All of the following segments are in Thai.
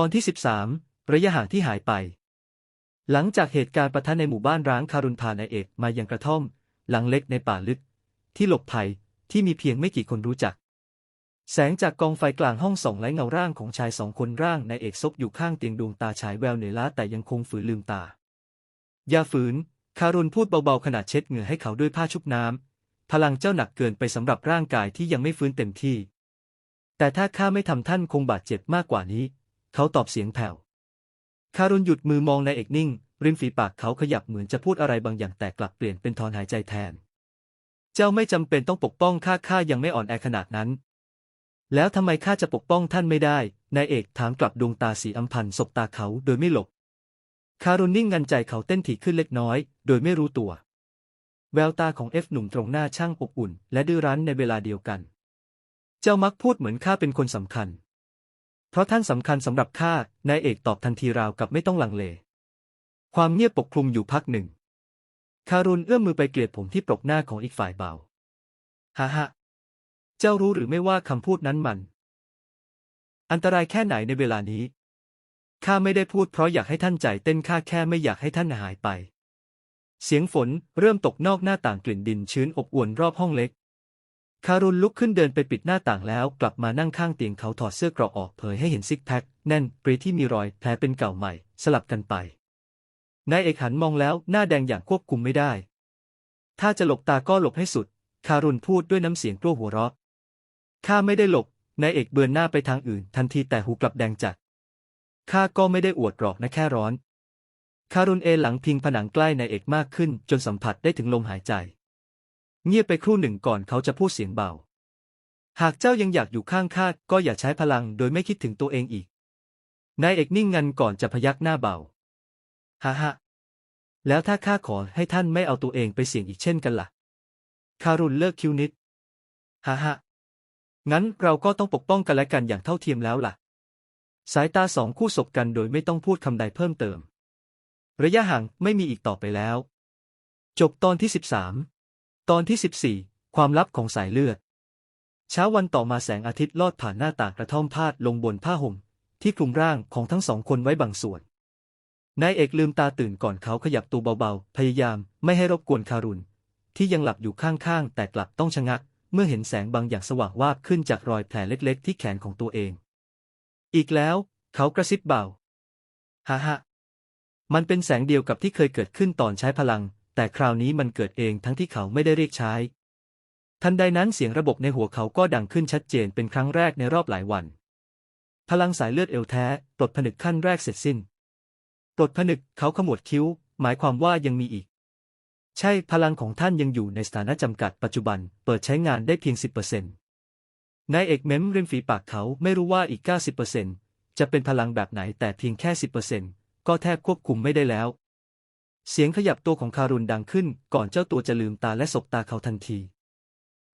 ตอนที่ 13 ระยะห่างที่หายไป หลังจากเหตุการณ์ประทะในหมู่บ้านร้างคารุนพานายเอกมายังกระท่อม หลังเล็กในป่าลึก ที่หลบภัยที่มีเพียงไม่กี่คนรู้จัก แสงจากกองไฟกลางห้องส่องไล่เงาร่างของชายสองคนร่างนายเอกซบอยู่ข้างเตียงดวงตาฉายแววเหนื่อยล้าแต่ยังคงฝืนลืมตา อย่าฝืน คารุนพูดเบาๆขณะเช็ดเหงื่อให้เขาด้วยผ้าชุบน้ำพลังเจ้าหนักเกินไปสำหรับร่างกายที่ยังไม่ฟื้นเต็มที่ แต่ถ้าข้าไม่ทำท่านคงบาดเจ็บมากกว่านี้ เขาตอบเสียงแผ่ว คารุนหยุดมือมองนายเอกนิ่ง ริมฝีปากเขาขยับเหมือนจะพูดอะไรบางอย่างแต่กลับเปลี่ยนเป็นถอนหายใจแทน เจ้าไม่จำเป็นต้องปกป้องข้าข้ายังไม่อ่อนแอขนาดนั้น แล้วทำไมข้าจะปกป้องท่านไม่ได้นายเอกถามกลับดวงตาสีอำพันสบตาเขาโดยไม่หลบ คารุนนิ่งงันใจเขาเต้นถี่ขึ้นเล็กน้อย โดยไม่รู้ตัว แววตาของเอฟหนุ่มตรงหน้าช่างอบอุ่น และดื้อรั้นในเวลาเดียวกัน เจ้ามักพูดเหมือนข้าเป็นคนสำคัญ เพราะท่านสำคัญสำหรับข้านายเอกตอบทันทีราวกับไม่ต้องลังเล ความเงียบปกคลุมอยู่พักหนึ่ง คารุนเอื้อมมือไปเกลียดผมที่ปลกหน้าของอีกฝ่ายเบาฮ่าฮ่าเจ้ารู้หรือไม่ว่าคำพูดนั้นมัน อันตรายแค่ไหนในเวลานี้ข้าไม่ได้พูดเพราะอยากให้ท่านใจเต้นข้าแค่ไม่อยากให้ท่านหายไป เสียงฝนเริ่มตกนอกหน้าต่างกลิ่นดินชื้นอบอวนรอบห้องเล็ก คารุนลุกขึ้นเดินไปปิดหน้าต่างแล้วกลับมานั่งข้างเตียงเขาถอดเสื้อเกราะออกเผยให้เห็นซิกแพคแน่นปรีที่มีรอยแผลเป็นเก่าใหม่ สลับกันไปนายเอกหันมองแล้วหน้าแดงอย่างควบคุมไม่ได้ ถ้าจะหลบตาก็หลบให้สุด คารุนพูดด้วยน้ำเสียงกลัวหัวเราะข้าไม่ได้หลบนายเอกเบือนหน้าไปทางอื่น ทันทีแต่หูกลับแดงจัดข้าก็ไม่ได้อวดหรอกนะแค่ร้อน คารุนเอหลังพิงผนังใกล้นายเอกมากขึ้นจนสัมผัสได้ถึงลมหายใจ เงียบไปครู่หนึ่งก่อนเขาจะพูดเสียงเบา หากเจ้ายังอยากอยู่ข้างข้าก็อย่าใช้พลังโดยไม่คิดถึงตัวเองอีก นายเอกนิ่งงันก่อนจะพยักหน้าเบา ฮ่าฮ่าแล้วถ้าข้าขอให้ท่านไม่เอาตัวเองไปเสี่ยงอีกเช่นกันล่ะ คารุนเลิกคิวนิด ฮ่าฮ่างั้นเราก็ต้องปกป้องกันและกันอย่างเท่าเทียมแล้วล่ะ สายตาสองคู่สบกันโดยไม่ต้องพูดคำใดเพิ่มเติม ระยะห่างไม่มีอีกต่อไปแล้ว จบตอนที่13 ตอนที่ 14 ความลับของสายเลือด เช้าวันต่อมาแสงอาทิตย์ลอดผ่านหน้าต่างกระท่อมพาดลงบนผ้าห่ม ที่คลุมร่างของทั้งสองคนไว้บางส่วน นายเอกลืมตาตื่นก่อนเขาขยับตัวเบาๆ พยายามไม่ให้รบกวนคารุนที่ยังหลับอยู่ข้างๆ แต่กลับต้องชะงัก เมื่อเห็นแสงบางอย่างสว่างวาบขึ้นจากรอยแผลเล็กๆ ที่แขนของตัวเอง อีกแล้ว เขากระซิบเบา ฮ่าฮ่ามันเป็นแสงเดียวกับที่เคยเกิดขึ้นตอนใช้พลัง แต่คราวนี้มันเกิดเองทั้งที่เขาไม่ได้เรียกใช้ ทันใดนั้นเสียงระบบในหัวเขาก็ดังขึ้นชัดเจนเป็นครั้งแรกในรอบหลายวัน พลังสายเลือดเอวแท้ปลดผนึกขั้นแรกเสร็จสิ้นปลดผนึกเขาขมวดคิ้ว หมายความว่ายังมีอีก ใช่พลังของท่านยังอยู่ในสถานะจำกัดปัจจุบันเปิดใช้งานได้เพียง 10%นายเอกเม้มริมฝีปากเขาไม่รู้ว่าอีก 90%จะเป็นพลังแบบไหนแต่เพียงแค่ 10%ก็แทบควบคุมไม่ได้แล้ว เสียงขยับตัวของคารุนดังขึ้น ก่อนเจ้าตัวจะลืมตาและสบตาเขาทันที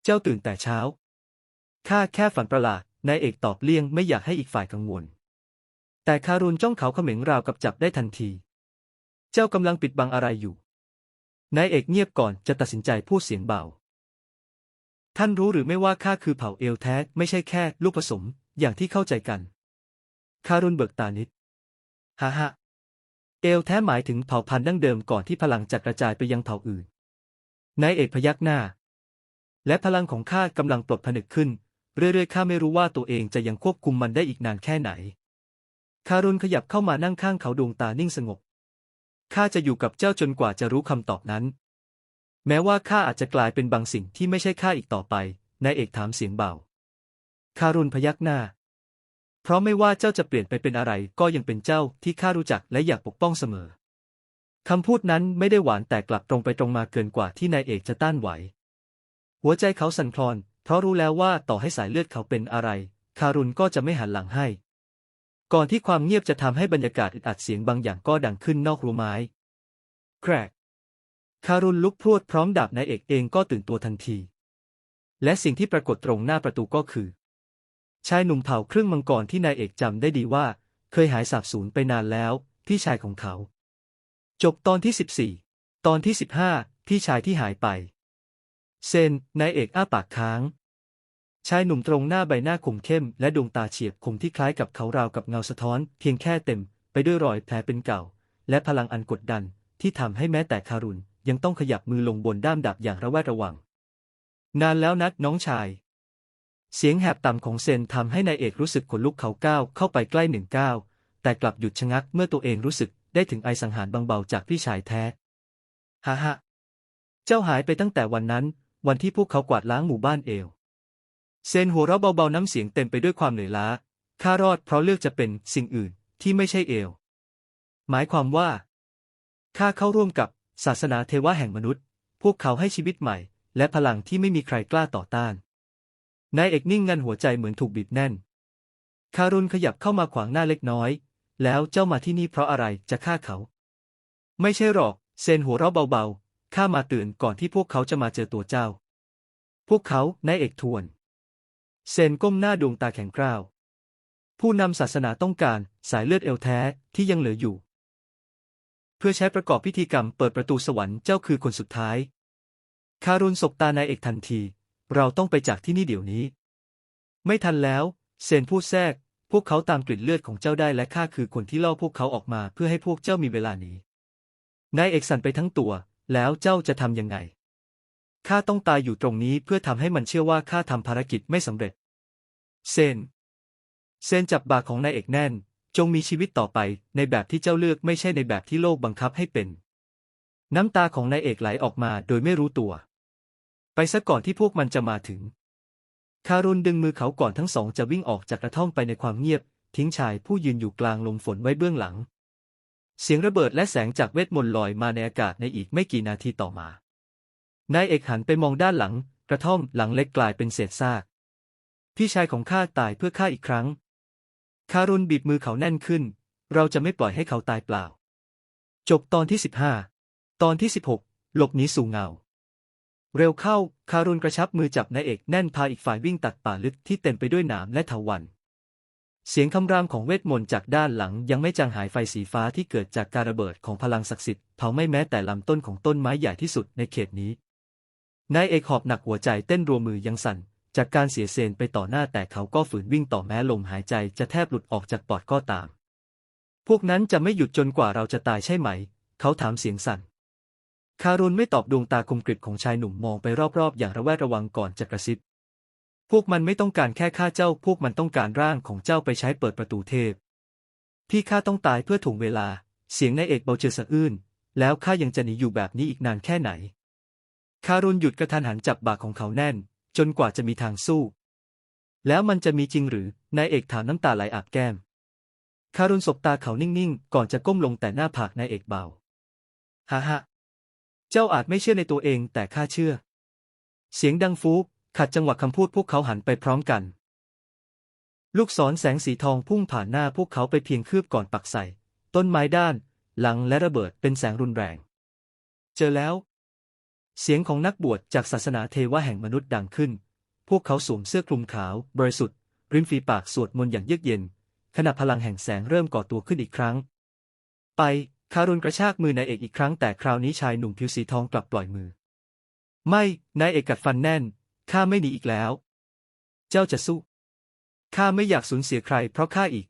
เจ้าตื่นแต่เช้า ข้าแค่ฝันประหลาด นายเอกตอบเลี่ยงไม่อยากให้อีกฝ่ายกังวล แต่คารุนจ้องเขาเขม็งราวกับจับได้ทันที เจ้ากำลังปิดบังอะไรอยู่ นายเอกเงียบก่อนจะตัดสินใจพูดเสียงเบา ท่านรู้หรือไม่ว่าข้าคือเผ่าเอลแท้ไม่ใช่แค่ ลูกผสม อย่างที่เข้าใจกัน คารุนเบิกตานิด ฮ่าฮ่า เอลแท้หมายถึงเผ่าพันธุ์ดั้งเดิมก่อนที่พลังจะกระจายไปยังเผ่าอื่น นายเอกพยักหน้า และพลังของข้ากำลังปลดผนึกขึ้น เรื่อยๆข้าไม่รู้ว่าตัวเองจะยังควบคุมมันได้อีกนานแค่ไหน คารุนขยับเข้ามานั่งข้างเขาดวงตานิ่งสงบ ข้าจะอยู่กับเจ้าจนกว่าจะรู้คำตอบนั้น แม้ว่าข้าอาจจะกลายเป็นบางสิ่งที่ไม่ใช่ข้าอีกต่อไป นายเอกถามเสียงเบา คารุนพยักหน้า เพราะไม่ว่าเจ้าจะเปลี่ยนไปเป็นอะไรก็ยังเป็นเจ้าที่ข้ารู้จักและอยากปกป้องเสมอ คำพูดนั้นไม่ได้หวานแต่กลับตรงไปตรงมาเกินกว่าที่นายเอกจะต้านไหว หัวใจเขาสั่นคลอน เพราะรู้แล้วว่าต่อให้สายเลือดเขาเป็นอะไร คารุนก็จะไม่หันหลังให้ ก่อนที่ความเงียบจะทำให้บรรยากาศอึดอัดเสียงบางอย่างก็ดังขึ้นนอกรั้วไม้ แครกคารุนลุกพรวดพร้อมดาบนายเอกเองก็ตื่นตัวทันที และสิ่งที่ปรากฏตรงหน้าประตูก็คือ ชายหนุ่มเผ่าครึ่งมังกรที่นายเอกจำได้ดีว่า เคยหายสาบสูญไปนานแล้ว พี่ชายของเขา จบตอนที่ 14 ตอนที่ 15 พี่ชายที่หายไป เซนนายเอกอ้าปากค้าง ชายหนุ่มตรงหน้าใบหน้าคมเข้ม และดวงตาเฉียบคมที่คล้ายกับเขาราวกับเงาสะท้อน เพียงแค่เต็ม ไปด้วยรอยแผลเป็นเก่า และพลังอันกดดัน ที่ทำให้แม้แต่คารุนยังต้องขยับมือลงบนด้ามดาบอย่างระแวดระวัง นานแล้วนักน้องชาย เสียงแหบต่ำของเซนทำให้นายเอกรู้สึกขนลุกเขาก้าวเข้าไปใกล้หนึ่งก้าวแต่กลับหยุดชะงักเมื่อตัวเองรู้สึกได้ถึงไอสังหารบางเบาจากพี่ชายแท้ฮ่าฮ่าเจ้าหายไปตั้งแต่วันนั้น วันที่พวกเขากวาดล้างหมู่บ้านเอลเซนหัวเราะเบาๆน้ำเสียงเต็มไปด้วยความเหนื่อยล้าข้ารอดเพราะเลือกจะเป็นสิ่งอื่นที่ไม่ใช่เอลหมายความว่าข้าเข้าร่วมกับศาสนาเทวะแห่งมนุษย์ พวกเขาให้ชีวิตใหม่ และพลังที่ไม่มีใครกล้าต่อต้าน นายเอกนิ่งงันหัวใจเหมือนถูกบีบแน่น คารุนขยับเข้ามาขวางหน้าเล็กน้อย แล้วเจ้ามาที่นี่เพราะอะไรจะฆ่าเขา ไม่ใช่หรอก เซนหัวเราะเบาๆ ข้ามาตือนก่อนที่พวกเขาจะมาเจอตัวเจ้า พวกเขา นายเอกทวน เซนก้มหน้าดวงตาแข็งกร้าว ผู้นำศาสนาต้องการสายเลือดเอลแท้ที่ยังเหลืออยู่ เพื่อใช้ประกอบพิธีกรรมเปิดประตูสวรรค์เจ้าคือคนสุดท้าย คารุนสบตานายเอกทันที เราต้องไปจากที่นี่เดี๋ยวนี้ ไม่ทันแล้วเซนพูดแทรก พวกเขาตามกลิ่นเลือดของเจ้าได้และข้าคือคนที่ล่อพวกเขาออกมาเพื่อให้พวกเจ้ามีเวลาหนีนายเอกสั่นไปทั้งตัว แล้วเจ้าจะทำยังไงข้าต้องตายอยู่ตรงนี้เพื่อทำให้มันเชื่อว่าข้าทำภารกิจไม่สำเร็จ เซน เซนจับบ่าของนายเอกแน่น จงมีชีวิตต่อไปในแบบที่เจ้าเลือกไม่ใช่ในแบบที่โลกบังคับให้เป็น น้ำตาของนายเอกไหลออกมาโดยไม่รู้ตัว ไปซะก่อนที่พวกมันจะมาถึง คารุนดึงมือเขาก่อนทั้งสองจะวิ่งออกจากกระท่อมไปในความเงียบ ทิ้งชายผู้ยืนอยู่กลางลมฝนไว้เบื้องหลัง เสียงระเบิดและแสงจากเวทมนต์ลอยมาในอากาศในอีกไม่กี่นาทีต่อมานายเอกหันไปมองด้านหลัง กระท่อมหลังเล็กกลายเป็นเศษซาก พี่ชายของข้าตายเพื่อข้าอีกครั้ง คารุนบีบมือเขาแน่นขึ้น เราจะไม่ปล่อยให้เขาตายเปล่า จบตอนที่สิบห้าตอนที่สิบหกหลบหนีสู่เงา เร็วเข้า คารุนกระชับมือจับนายเอกแน่นพาอีกฝ่ายวิ่งตัดป่าลึกที่เต็มไปด้วยหนามและเถาวัลย์เสียงคำรามของเวทมนต์จากด้านหลังยังไม่จางหายไฟสีฟ้าที่เกิดจากการระเบิดของพลังศักดิ์สิทธิ์เผาไม่แม้แต่ลำต้นของต้นไม้ใหญ่ที่สุดในเขตนี้ นายเอกหอบหนักหัวใจเต้นรัวมือยังสั่น จากการเสียเซนไปต่อหน้าแต่เขาก็ฝืนวิ่งต่อแม้ลมหายใจจะแทบหลุดออกจากปอดก็ตาม พวกนั้นจะไม่หยุดจนกว่าเราจะตายใช่ไหม เขาถามเสียงสั่น คารุนไม่ตอบดวงตาคมกริบของชายหนุ่มมองไปรอบๆ อย่างระแวดระวังก่อนจะกระซิบ พวกมันไม่ต้องการแค่ฆ่าเจ้า พวกมันต้องการร่างของเจ้าไปใช้เปิดประตูเทพ พี่ข้าต้องตายเพื่อถ่วงเวลา เสียงนายเอกเบาเจอสะอื้น แล้วข้ายังจะหนีอยู่แบบนี้อีกนานแค่ไหน คารุนหยุดกระทันหันจับบ่าของเขาแน่น จนกว่าจะมีทางสู้ แล้วมันจะมีจริงหรือ นายเอกถามน้ำตาไหลอาบแก้ม คารุนสบตาเขานิ่งๆ ก่อนจะก้มลงแต่หน้าผากนายเอกเบา ฮ่าฮ่า เจ้าอาจไม่เชื่อในตัวเองแต่ข้าเชื่อ เสียงดังฟูกขัดจังหวะคำพูดพวกเขาหันไปพร้อมกัน ลูกศรแสงสีทองพุ่งผ่านหน้าพวกเขาไปเพียงคืบก่อนปักใส่ ต้นไม้ด้าน หลังและระเบิดเป็นแสงรุนแรง เจอแล้ว เสียงของนักบวชจากศาสนาเทวะแห่งมนุษย์ดังขึ้น พวกเขาสวมเสื้อคลุมขาว บริสุทธิ์ ริมฝีปากสวดมนต์อย่างเยือกเย็นขณะพลังแห่งแสงเริ่มก่อตัวขึ้นอีกครั้ง ไป คารุนกระชากมือนายเอกอีกครั้งแต่คราวนี้ชายหนุ่มผิวสีทองกลับปล่อยมือ ไม่ นายเอกกัดฟันแน่น ข้าไม่หนีอีกแล้ว เจ้าจะสู้ ข้าไม่อยากสูญเสียใครเพราะข้าอีก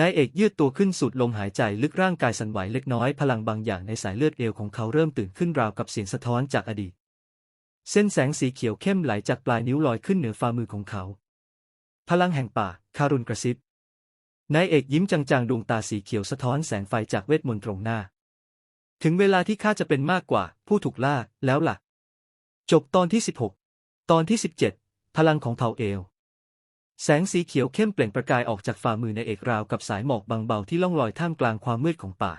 นายเอกยืดตัวขึ้นสูดลมหายใจลึกร่างกายสั่นไหวเล็กน้อยพลังบางอย่างในสายเลือดเอวของเขาเริ่มตื่นขึ้นราวกับเสียงสะท้อนจากอดีต เส้นแสงสีเขียวเข้มไหลจากปลายนิ้วลอยขึ้นเหนือฝ่ามือของเขา พลังแห่งป่าคารุนกระซิบ นายเอกยิ้มจางๆ ดวงตาสีเขียวสะท้อนแสงไฟจากเวทมนต์ตรงหน้า ถึงเวลาที่ข้าจะเป็นมากกว่า ผู้ถูกล่า แล้วล่ะ จบตอนที่ 16 ตอนที่ 17 พลังของเผ่าเอล แสงสีเขียวเข้มเปล่งประกายออกจากฝ่ามือนายเอกราวกับสายหมอกบางเบาที่ล่องลอยท่ามกลางความมืดของป่า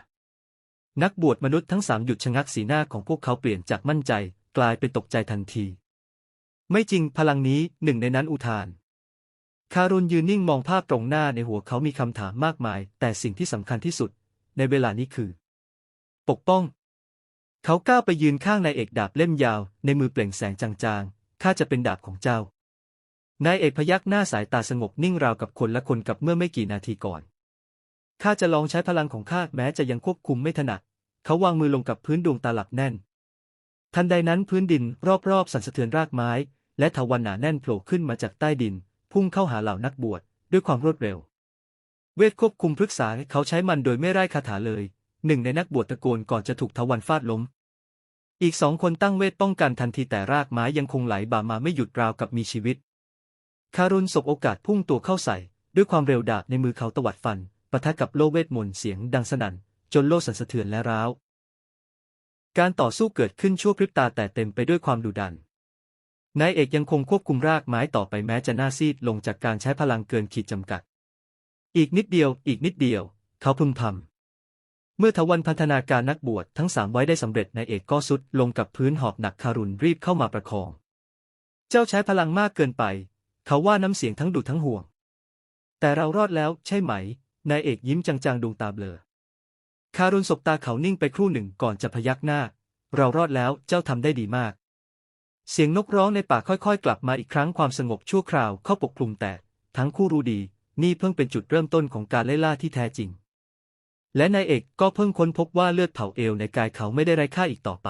นักบวชมนุษย์ทั้งสามหยุดชะงักสีหน้าของพวกเขาเปลี่ยนจากมั่นใจ กลายเป็นตกใจทันที ไม่จริงพลังนี้หนึ่งในนั้นอุทาน คารุนยืนนิ่งมองภาพตรงหน้าในหัวเขามีคำถามมากมาย แต่สิ่งที่สำคัญที่สุด ในเวลานี้คือ ปกป้อง เขาก้าวไปยืนข้างนายเอกดาบเล่มยาว ในมือเปล่งแสงจางๆข้าจะเป็นดาบของเจ้านายเอกพยักหน้าสายตาสงบนิ่งราวกับคนละคนกับเมื่อไม่กี่นาทีก่อนข้าจะลองใช้พลังของข้าแม้จะยังควบคุมไม่ถนัดเขาวางมือลงกับพื้นดวงตาหลับแน่น ทันใดนั้นพื้นดินรอบๆ สั่นสะเทือนรากไม้ และทวันหนาแน่นโผล่ขึ้นมาจากใต้ดิน พุ่งเข้าหาเหล่านักบวชด้วยความรวดเร็ว เวทควบคุมพฤกษาเขาใช้มันโดยไม่ไร้คาถาเลย หนึ่งในนักบวชตะโกนก่อนจะถูกทวันฟาดล้ม อีกสองคนตั้งเวทป้องกันทันทีแต่รากไม้ยังคงไหลบ่ามาไม่หยุดราวกับมีชีวิต คารุนสบโอกาสพุ่งตัวเข้าใส่ ด้วยความเร็วดาบในมือเขาตวัดฟันปะทะกับโลเวทมนต์เสียงดังสนั่น จนโลสั่นสะเทือนและร้าว การต่อสู้เกิดขึ้นชั่วพริบตาแต่เต็มไปด้วยความดุดัน นายเอกยังคงควบคุมรากไม้ต่อไปแม้จะหน้าซีดลงจากการใช้พลังเกินขีดจำกัด อีกนิดเดียว อีกนิดเดียว เขาพึมพำเมื่อทวันพันธนาการนักบวชทั้งสามไว้ได้สำเร็จนายเอกก็สุดลงกับพื้นหอบหนักคารุนรีบเข้ามาประคอง เจ้าใช้พลังมากเกินไป เขาว่าน้ำเสียงทั้งดุทั้งห่วง แต่เรารอดแล้วใช่ไหมนายเอกยิ้มจางๆดวงตาเบลอคารุนสบตาเขานิ่งไปครู่หนึ่งก่อนจะพยักหน้า เรารอดแล้วเจ้าทำได้ดีมาก เสียงนกร้องในป่าค่อยๆ กลับมาอีกครั้งความสงบชั่วคราวเข้าปกคลุมแต่ทั้งคู่รู้ดี นี่เพิ่งเป็นจุดเริ่มต้นของการไล่ล่าที่แท้จริง และนายเอกก็เพิ่งค้นพบว่าเลือดเผาเอวในกายเขาไม่ได้ไร้ค่าอีกต่อไป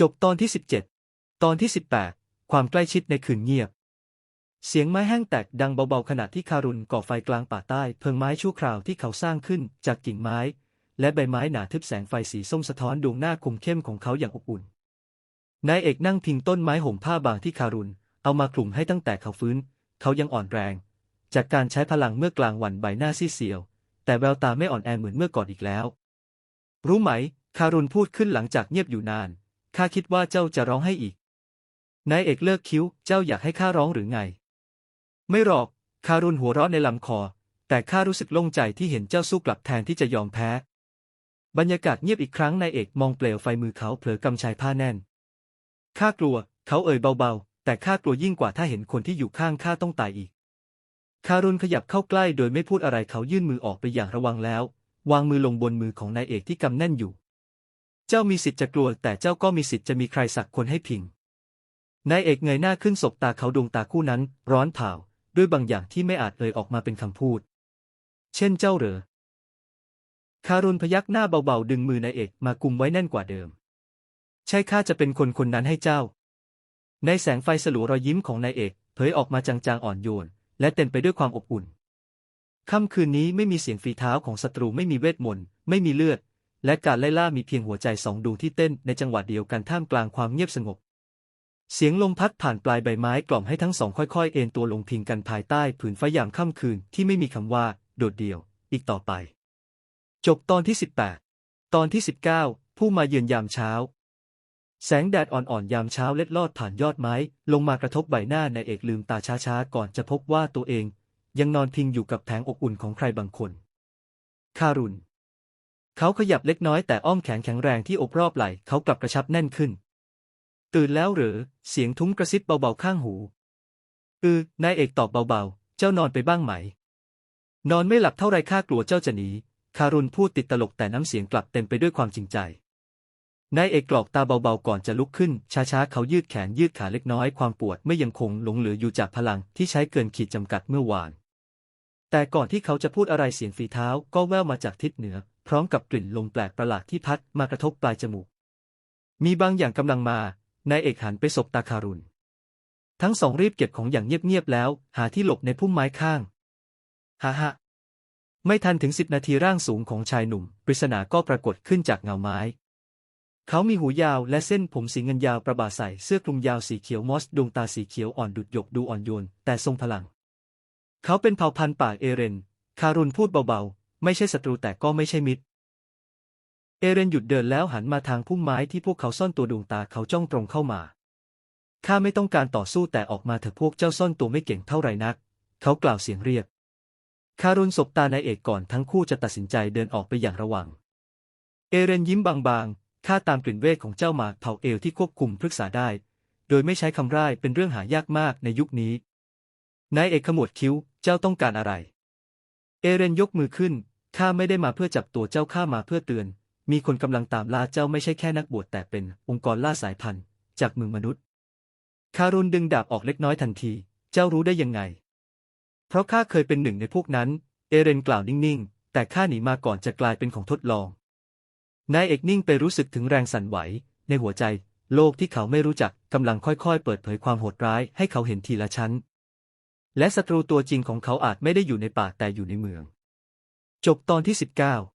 จบตอนที่ 17 ตอนที่ 18 ความใกล้ชิดในคืนเงียบ เสียงไม้แห้งแตกดังเบาๆขณะที่คารุนก่อไฟกลางป่าใต้ เพิงไม้ชั่วคราวที่เขาสร้างขึ้นจากกิ่งไม้ และใบไม้หนาทึบแสงไฟสีส้มสะท้อนดวงหน้าคมเข้มของเขาอย่างอบอุ่น นายเอกนั่งพิงต้นไม้ห่มผ้าบางที่คารุนเอามาคลุมให้ตั้งแต่เขาฟื้น เขายังอ่อนแรง จากการใช้พลังเมื่อกลางวันใบหน้าซีเซียว แต่แววตาไม่อ่อนแอเหมือนเมื่อก่อนอีกแล้ว รู้ไหม คารุนพูดขึ้นหลังจากเงียบอยู่นาน ข้าคิดว่าเจ้าจะร้องให้อีก นายเอกเลิกคิ้ว เจ้าอยากให้ข้าร้องหรือไง ไม่หรอก คารุนหัวเราะในลำคอ แต่ข้ารู้สึกโล่งใจที่เห็นเจ้าสู้กลับแทนที่จะยอมแพ้ บรรยากาศเงียบอีกครั้งนายเอกมองเปลวไฟมือเขาเผลอกำชายผ้าแน่น ข้ากลัว เขาเอ่ยเบาๆ แต่ข้ากลัวยิ่งกว่าถ้าเห็นคนที่อยู่ข้างข้าต้องตายอีก คารุนขยับเข้าใกล้โดยไม่พูดอะไรเขายื่นมือออกไปอย่างระวังแล้ว วางมือลงบนมือของนายเอกที่กำแน่นอยู่ เจ้ามีสิทธิ์จะกลัว แต่เจ้าก็มีสิทธิ์จะมีใครสักคนให้พิง นายเอกเงยหน้าขึ้นสบตาเขาดวงตาคู่นั้น ร้อนเผาด้วยบางอย่างที่ไม่อาจเอ่ยออกมาเป็นคำพูด เช่นเจ้าเหรอคารุนพยักหน้าเบาๆ ดึงมือนายเอกมากุมไว้แน่นกว่าเดิม ใช่ข้าจะเป็นคนคนนั้นให้เจ้า ในแสงไฟสลัวรอยยิ้มของนายเอกเผยออกมาจางๆอ่อนโยน และเต็มไปด้วยความอบอุ่น ค่ำคืนนี้ไม่มีเสียงฝีเท้าของศัตรูไม่มีเวทมนต์ไม่มีเลือด และการไล่ล่ามีเพียงหัวใจสองดวงที่เต้นในจังหวะเดียวกันท่ามกลางความเงียบสงบ เสียงลมพัดผ่านปลายใบไม้กล่อมให้ทั้งสองค่อยๆ เอนตัวลงพิงกันภายใต้ผืนฟ้ายามค่ำคืนที่ไม่มีคำว่า โดดเดี่ยว อีกต่อไป จบตอนที่ 18 ตอนที่ 19 ผู้มาเยือนยามเช้า แสงแดดอ่อนๆ ยามเช้าเล็ดลอดผ่านยอดไม้ ลงมากระทบใบหน้านายเอกลืมตาช้าๆ ก่อนจะพบว่าตัวเอง ยังนอนพิงอยู่กับแผงอบอุ่นของใครบางคน คารุนเขาขยับเล็กน้อยแต่อ้อมแขนแข็งแรงที่อบรอบไหล่เขากลับกระชับแน่นขึ้น ตื่นแล้วหรือ เสียงทุ้มกระซิบเบาๆข้างหู อือนายเอกตอบเบาๆ เจ้านอนไปบ้างไหม นอนไม่หลับเท่าไรข้ากลัวเจ้าจะหนี คารุนพูดติดตลกแต่น้ำเสียงกลับเต็มไปด้วยความจริงใจ นายเอกกรอกตาเบาๆก่อนจะลุกขึ้น ช้าๆ เขายืดแขนยืดขาเล็กน้อยความปวดไม่ยังคงหลงเหลืออยู่จากพลังที่ใช้เกินขีดจำกัดเมื่อวาน แต่ก่อนที่เขาจะพูดอะไรเสียงฝีเท้าก็แว่วมาจากทิศเหนือ พร้อมกับกลิ่นลมแปลกประหลาดที่พัดมากระทบปลายจมูก มีบางอย่างกำลังมานายเอกหันไปสบตาคารุนทั้งสองรีบเก็บของอย่างเงียบๆแล้ว หาที่หลบในพุ่มไม้ข้างฮ่าฮไม่ทันถึงสิบนาทีร่างสูงของชายหนุ่ม ปริศนาก็ปรากฏขึ้นจากเงาไม้ เขามีหูยาวและเส้นผมสีเงินยาวประบาใส่เสื้อคลุมยาวสีเขียวมอสดวงตาสีเขียวอ่อนดุดหยกดูอ่อนโยน แต่ทรงพลัง เขาเป็นเผ่าพันธุ์ป่าเอเรน คารุนพูดเบาๆ ไม่ใช่ศัตรูแต่ก็ไม่ใช่มิตร เอเรนหยุดเดินแล้วหันมาทางพุ่มไม้ที่พวกเขาซ่อนตัวดวงตาเขาจ้องตรงเข้ามา ข้าไม่ต้องการต่อสู้แต่ออกมาเถอะพวกเจ้าซ่อนตัวไม่เก่งเท่าไหร่นัก เขากล่าวเสียงเรียบคารุนสบตานายเอกก่อนทั้งคู่จะตัดสินใจเดินออกไปอย่างระวัง เอเรนยิ้มบางๆ ข้าตามกลิ่นเวทของเจ้าหมาเผ่าเอลที่ควบคุมพฤกษาได้ โดยไม่ใช้คำร่ายเป็นเรื่องหายากมากในยุคนี้ นายเอกขมวดคิ้ว เจ้าต้องการอะไร เอเรนยกมือขึ้น ข้าไม่ได้มาเพื่อจับตัวเจ้าข้ามาเพื่อเตือน มีคนกำลังตามล่าเจ้าไม่ใช่แค่นักบวชแต่เป็นองค์กรล่าสายพันธุ์ จากมือมนุษย์ คารุนดึงดาบออกเล็กน้อยทันที เจ้ารู้ได้ยังไง เพราะข้าเคยเป็นหนึ่งในพวกนั้น เอเรนกล่าวนิ่งๆ แต่ข้าหนีมาก่อนจะกลายเป็นของทดลอง นายเอกนิ่งไปรู้สึกถึงแรงสั่นไหว ในหัวใจ โลกที่เขาไม่รู้จักกำลังค่อยๆ เปิดเผยความโหดร้ายให้เขาเห็นทีละชั้น และศัตรูตัวจริงของเขาอาจไม่ได้อยู่ในป่าแต่อยู่ในเมือง จบตอนที่ 19